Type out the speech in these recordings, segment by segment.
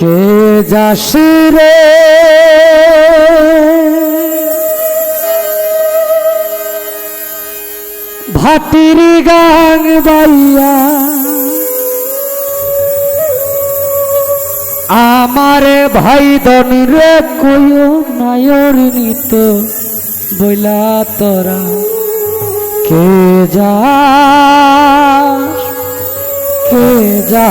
কে যাস রে? ভাটির গান বাইয়া আমার ভাই দন রে কইও নায়র নিত বইলা তোরা। কে যা কে যা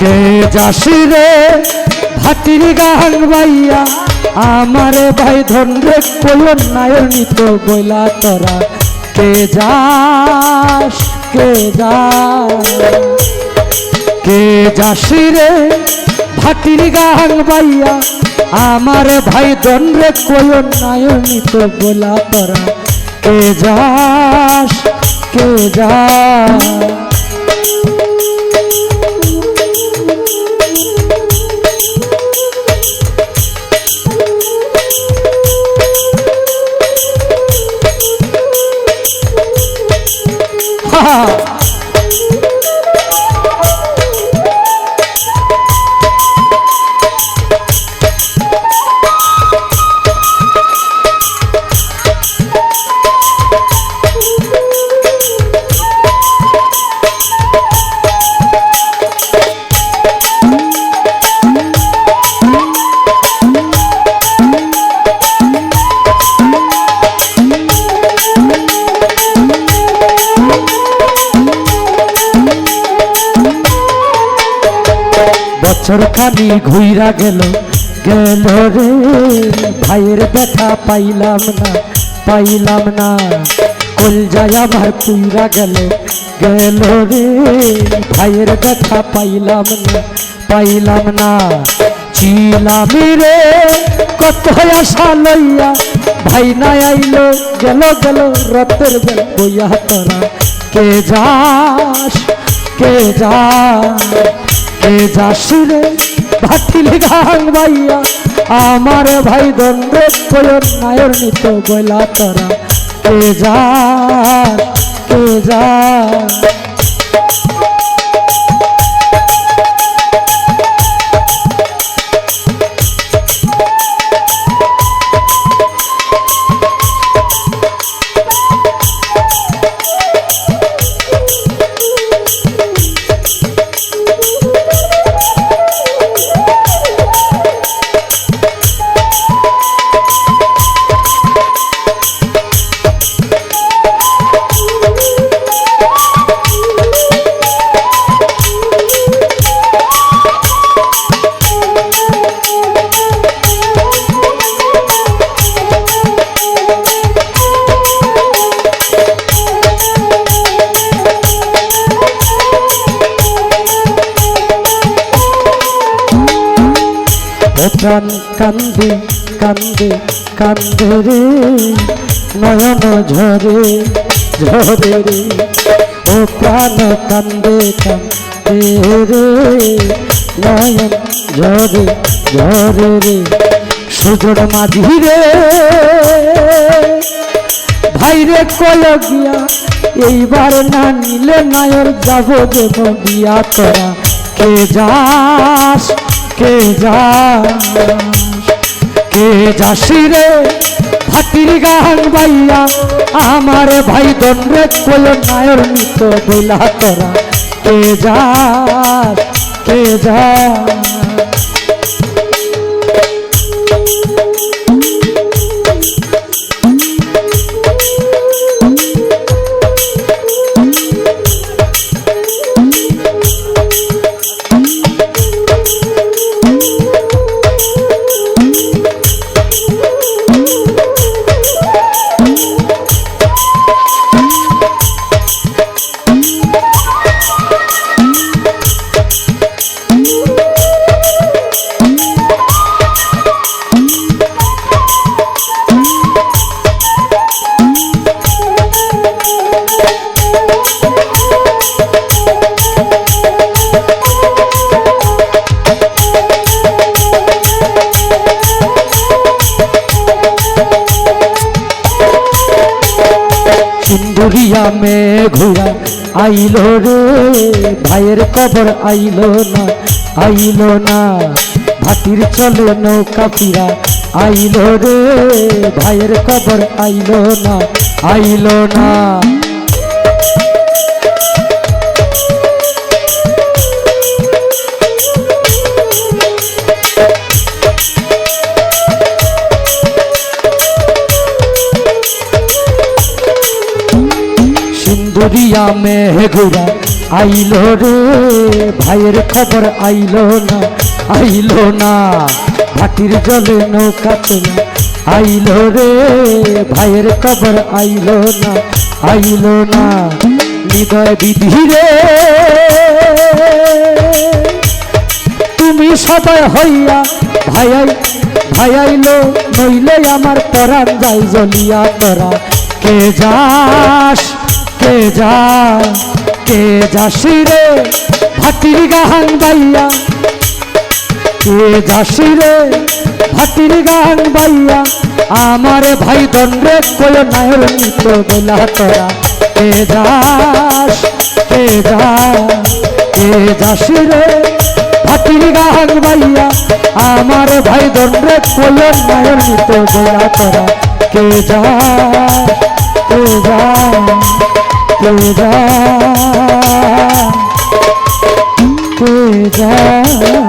কে যাসি রে ভাটির গান বাইয়া আমার ভাই ধন রে কলন নায়র নিত বইলা তোরা। কে যাস কে যাস? কে যাসি রে ভাটির গান বাইয়া আমার ভাই ধন রে কলন নায়র নিত বইলা তোরা। কে যাস কে যাস? हाँ বছর খানি ঘুইরা গেল। গেল রে? ভাইয়ের দেখা পাইলাম না পাইলাম না। কল যায় আমার পুইরা গেল। গেল রে? ভাইয়ের দেখা পাইলাম না পাইলাম না। ছিলামি রে, কত আশা লইয়া। ভাই না আইলো, গেল গেল রতের বেল বইয়া তোরা কে যাস? কে যাস? কে যাসি রে ভাটিলে ভাইয়া আমার ভাই দণ্ডে কয়র নায়র নিত গোলা তোরা। কে যা কে যা প্রাণ কান্দে কান্দে কান্দে রে, নয়ন ঝরে ঝরে রে। ও প্রাণ কান্দে কান্দে রে, নয়ন ঝরে ঝরে রে। সুজোর মাঝি রে, ভাইরে কয় গিয়া, এইবার না নিলে নায়র যাব দেব গিয়া তোরা। কে যাস? কে যা কে যাসি রে? ভাটির গান বাইয়া আমার ভাই দণ্ডে কল নায়র নিত বইলা তোরা কে যা কে যাস? সিন্দুরিয়া মে ঘুরা আইলো রে, ভাইয়ের কবর আইলো না আইলো না। ভাটির চলে নৌকা ফিরা, আইলো রে, ভাইয়ের কবর আইলো না আইলো না। সিন্দুরিয়া মেঘুরা আইলো রে, ভাইয়ের খবর আইলো না আইলো না। ভাটির জলে নৌকা চলে আইলো রে, ভাইয়ের খবর আইলো না আইলো না। হৃদয় বিধি রে তুমি সবাই হইয়া ভাইয়াই, ভাইয়াইলো, নইলে আমার পরাণ যাই জ্বলিয়া তোরা। কে যাস? কে যা, কে যাসি রে? ভাটির গাহান বাইয়া কে যাসি রে? ভাটির গান বাইয়া আমার ভাই দণ্ডে কয় নায়ের নিত বেলা তোরা কে যাস, কে যা, কে যাসি রে? ভাটির গান বাইয়া আমার ভাই দণ্ডে কয় নায়ের নিত বেলা তোরা কে যা কে যা। যা